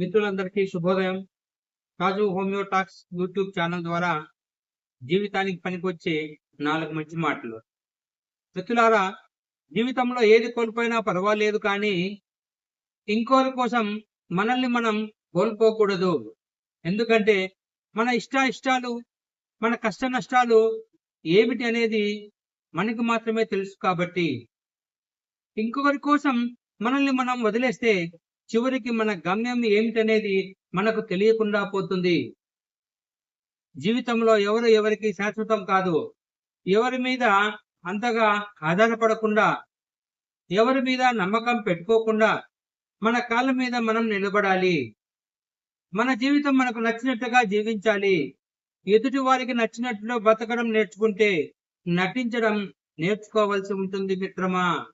మిత్రులందరికీ శుభోదయం. రాజు హోమియోటాక్స్ YouTube channel ద్వారా జీవితానికి పనికొచ్చే నాలుగు మంచి మాటలు. మిత్రులారా జీవితంలో ఏది కోల్పోయినా పర్వాలేదు కానీ ఇంకోరి కోసం మనల్ని మనం కోల్పోకూడదు. ఎందుకంటే మన ఇష్ట ఇష్టాలు మన కష్ట నష్టాలు ఏమిటి అనేది మనకి మాత్రమే తెలుసు కాబట్టి. ఇంకొకరి కోసం మనల్ని మనం వదిలేస్తే చివరికి మన గమ్యం ఏమిటనేది మనకు తెలియకుండా పోతుంది. జీవితంలో ఎవరు ఎవరికి శాశ్వతం కాదు. ఎవరి మీద అంతగా ఆధారపడకుండా ఎవరి మీద నమ్మకం పెట్టుకోకుండా మన కాళ్ళ మీద మనం నిలబడాలి. మన జీవితం మనకు నచ్చినట్టుగా జీవించాలి. ఎదుటి వారికి నచ్చినట్లు బతకడం నేర్చుకుంటే నటించడం నేర్చుకోవాల్సి ఉంటుంది మిత్రమా.